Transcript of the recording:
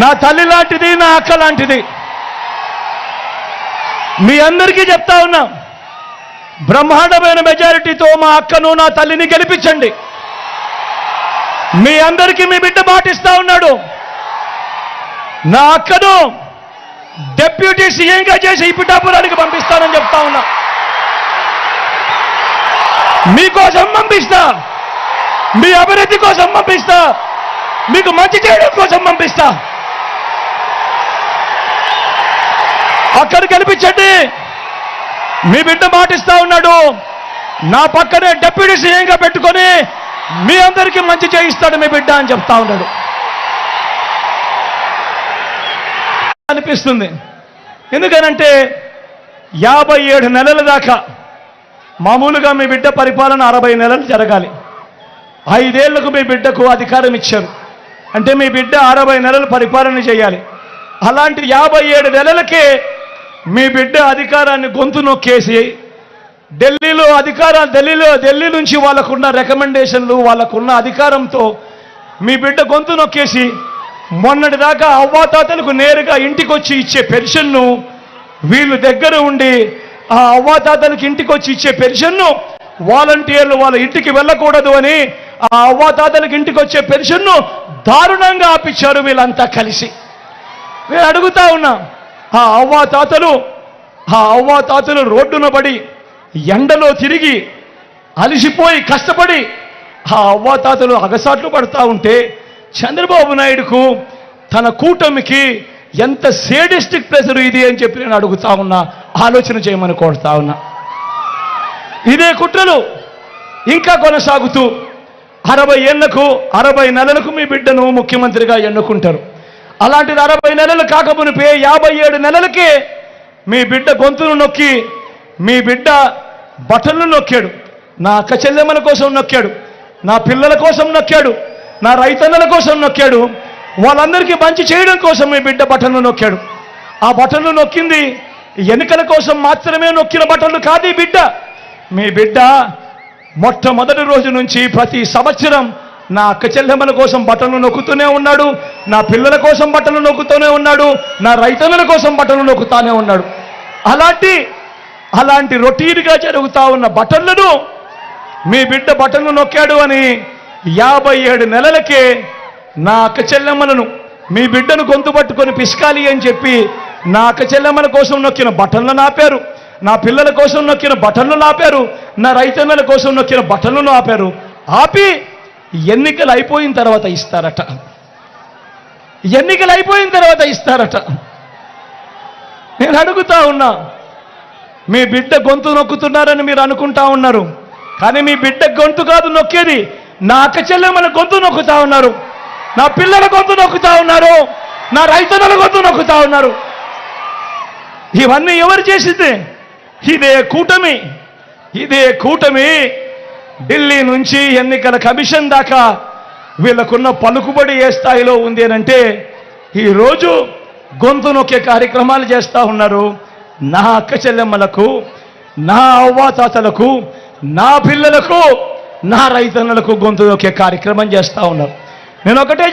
నా తల్లి లాంటిది నా అక్క లాంటిది. మీ అందరికీ చెప్తా ఉన్నా బ్రహ్మాండమైన మెజారిటీతో మా అక్కను నా తల్లిని గెలిపించండి. మీ అందరికీ మీ బిడ్డ పాటిస్తా ఉన్నాడు. నా అక్కను డెప్యూటీ సీఎంగా చేసి ఈ పిఠాపురానికి పంపిస్తానని చెప్తా ఉన్నా. మీకోసం పంపిస్తా. మీ అభివృద్ధి కోసం పంపిస్తా. మీకు మంచి చేయడం కోసం పంపిస్తా. అక్కడ కనిపించండి మీ బిడ్డ మాటిస్తా ఉన్నాడు. నా పక్కనే డెప్యూటీ సీఎంగా పెట్టుకొని మీ అందరికీ మంచి చేయిస్తాడు మీ బిడ్డ అని చెప్తా ఉన్నాడు. అనిపిస్తుంది. ఎందుకనంటే యాభై ఏడు నెలల దాకా మామూలుగా మీ బిడ్డ పరిపాలన అరవై నెలలు జరగాలి. ఐదేళ్ళకు మీ బిడ్డకు అధికారం ఇచ్చారు. అంటే మీ బిడ్డ అరవై నెలలు పరిపాలన చేయాలి. అలాంటి యాభై ఏడు నెలలకే మీ బిడ్డ అధికారాన్ని గొంతు నొక్కేసి ఢిల్లీలో అధికారాలు ఢిల్లీలో ఢిల్లీ నుంచి వాళ్ళకున్న రికమెండేషన్లు వాళ్ళకున్న అధికారంతో మీ బిడ్డ గొంతు నొక్కేసి మొన్నటి దాకా అవ్వాతాతలకు నేరుగా ఇంటికి వచ్చి ఇచ్చే పెన్షన్ను వీళ్ళు దగ్గర ఉండి ఆ అవ్వాతాతలకు ఇంటికి వచ్చి ఇచ్చే పెన్షన్ను వాలంటీర్లు వాళ్ళ ఇంటికి వెళ్ళకూడదు అని ఆ అవ్వాతాతలకు ఇంటికి వచ్చే పెన్షన్ను దారుణంగా ఆపించారు వీళ్ళంతా కలిసి. నేను అడుగుతా ఉన్నా ఆ అవ్వా తాతలు ఆ అవ్వా తాతలు రోడ్డున పడి ఎండలో తిరిగి అలిసిపోయి కష్టపడి ఆ అవ్వా తాతలు అగసాట్లు పడతా ఉంటే చంద్రబాబు నాయుడుకు తన కూటమికి ఎంత సేడిస్టిక్ ప్రెజర్ ఇది అని చెప్పి నేను అడుగుతా ఉన్నా ఆలోచన చేయమని కోరుతా ఉన్నా. ఇదే కుట్రలు ఇంకా కొనసాగుతూ అరవై ఏళ్ళకు అరవై నెలలకు మీ బిడ్డను ముఖ్యమంత్రిగా ఎన్నుకుంటారు. అలాంటిది అరవై నెలలు కాకమునిపే యాభై ఏడు నెలలకే మీ బిడ్డ గొంతును నొక్కి మీ బిడ్డ బట్టలను నొక్కాడు. నా అక్క చెల్లెమ్మల కోసం నొక్కాడు. నా పిల్లల కోసం నొక్కాడు. నా రైతన్నల కోసం నొక్కాడు. వాళ్ళందరికీ మంచి చేయడం కోసం మీ బిడ్డ బటన్లు నొక్కాడు. ఆ బటన్లు నొక్కింది ఎన్నికల కోసం మాత్రమే నొక్కిన బటన్లు కాదు ఈ బిడ్డ. మీ బిడ్డ మొట్టమొదటి రోజు నుంచి ప్రతి సంవత్సరం నా అక్క చెల్లెమ్మల కోసం బట్టలు నొక్కుతూనే ఉన్నాడు నా పిల్లల కోసం బట్టలు నొక్కుతూనే ఉన్నాడు నా రైతన్నుల కోసం బట్టలు నొక్కుతానే ఉన్నాడు. అలాంటి అలాంటి రొటీన్గా జరుగుతూ ఉన్న బటన్లను మీ బిడ్డ బటన్లు నొక్కాడు అని యాభై ఏడు నెలలకే నా అక్క చెల్లెమ్మలను మీ బిడ్డను గొంతు పట్టుకొని పిసకాలి అని చెప్పి నా అక్క చెల్లెమ్మల కోసం నొక్కిన బటన్లు నాపారు. నా పిల్లల కోసం నొక్కిన బటన్లు నాపారు. నా రైతన్నల కోసం నొక్కిన బటన్లు ఆపారు ఆపి ఎన్నికలు అయిపోయిన తర్వాత ఇస్తారట. ఎన్నికలు అయిపోయిన తర్వాత ఇస్తారట. నేను అడుగుతా ఉన్నా మీ బిడ్డ గొంతు నొక్కుతున్నారని మీరు అనుకుంటా ఉన్నారు. కానీ మీ బిడ్డ గొంతు కాదు నొక్కేది. నా అక్క చెల్లెమ్మల గొంతు నొక్కుతా ఉన్నారు. నా పిల్లల గొంతు నొక్కుతా ఉన్నారు. నా రైతన్నల గొంతు నొక్కుతా ఉన్నారు. ఇవన్నీ ఎవరు చేసింది? ఇదే కూటమి. ఇదే కూటమి. ఢిల్లీ నుంచి ఎన్నికల కమిషన్ దాకా వీళ్ళకున్న పలుకుబడి ఏ స్థాయిలో ఉంది అని అంటే ఈరోజు గొంతు నొక్కే కార్యక్రమాలు చేస్తూ ఉన్నారు. నా అక్క చెల్లెమ్మలకు నా అవ్వాతాతలకు నా పిల్లలకు నా రైతన్నలకు గొంతు నొక్కే కార్యక్రమం చేస్తూ ఉన్నారు. నేను ఒకటే